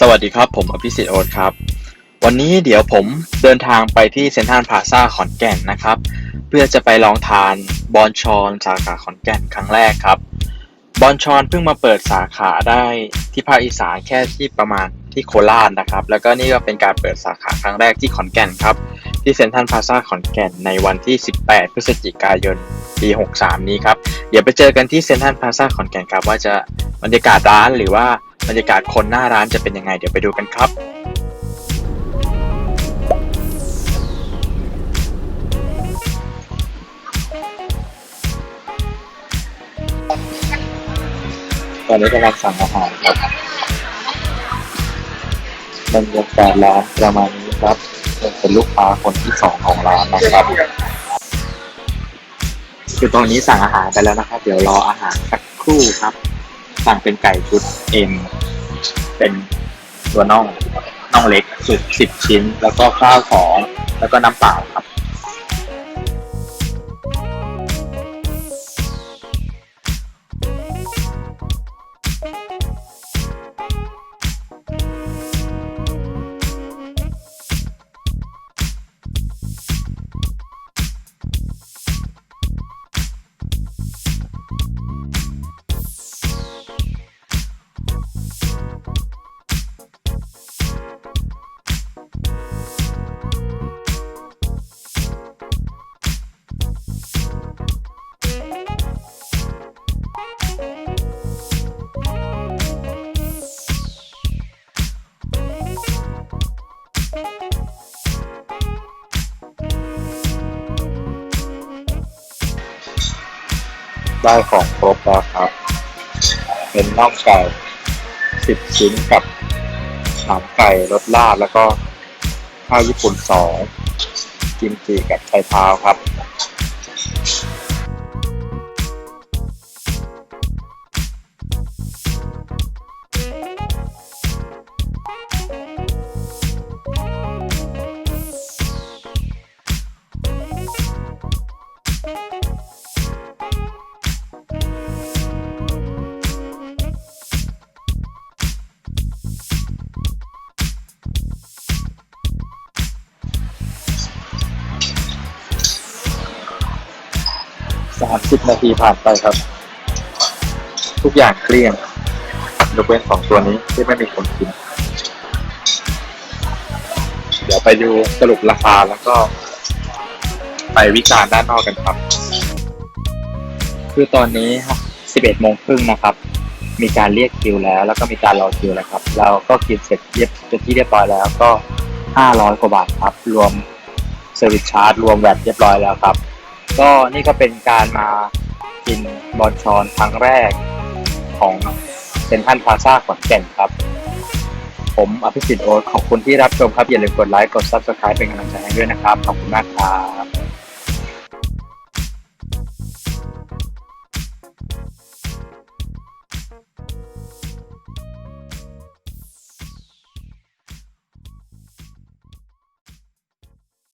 สวัสดีครับผมอภิสิทธิ์โอ๊ตครับ วันนี้เดี๋ยวผมเดินทางไปที่เซ็นทรัลพลาซ่าขอนแก่นนะครับ เพื่อจะไปลองทานบอนชอนสาขาขอนแก่นครั้งแรกครับบอนชอนเพิ่งมาเปิดสาขาได้ที่ภาคอีสานแค่ที่ประมาณที่โคราชนะครับ แล้วก็นี่ก็เป็นการเปิดสาขาครั้งแรกที่ขอนแก่นครับ ที่เซ็นทรัลพลาซ่าขอนแก่นในวันที่ 18 พฤศจิกายน ปี 63 นี้ครับ เดี๋ยวไปเจอกันที่เซ็นทรัลพลาซ่าขอนแก่นครับ ว่าจะบรรยากาศร้านหรือว่าบรรยากาศคนหน้าร้านจะเป็นยังไง เดี๋ยวไปดูกันครับตอนนี้กำลังสั่งอาหารครับบรรยากาศร้านประมาณนี้ครับเป็นลูกค้าคนที่สองของร้านนะครับ คือตอนนี้สั่งอาหารไปแล้วนะครับ เดี๋ยวรออาหารสักครู่ครับ สั่งเป็นไก่ชุดเอ็มเป็นตัวน่องน่องเล็กสุดสิบชิ้น แล้วก็ข้าวของ แล้วก็น้ำเปล่า ได้ของครบแล้วครับ เป็นน่องไก่สิบชิ้นกับหางไก่รสลาดแล้วก็ข้าวญี่ปุ่นสองกิมจิกับไชเท้าครับ สามสิบนาทีผ่านไปครับ ทุกอย่างเกลี้ยงยกเว้นสองตัวนี้ที่ไม่มีคนกิน เดี๋ยวไปดูสรุปราคาแล้วก็ ไปวิจารณ์ด้านนอกกันครับ คือตอนนี้สิบเอ็ดโมงครึ่งนะครับ มีการเรียกคิวแล้ว แล้วก็มีการรอคิวแล้วครับ เราก็กินเสร็จเรียบเป็นที่เรียบร้อยแล้วก็ห้าร้อยกว่าบาทครับ รวมเซอร์วิสชาร์จรวมแวตเรียบร้อยแล้วครับ ก็นี่ก็เป็นการมากินบอลชอนครั้งแรกของเซนทันพาซาขอนแก่นครับ ผมอภิสิทธิ์โอ๊ตขอบคุณที่รับชมครับ อย่าลืมกดไลค์กด Subscribe เป็นกำลังใจให้ด้วยนะครับ ขอบคุณมากครับ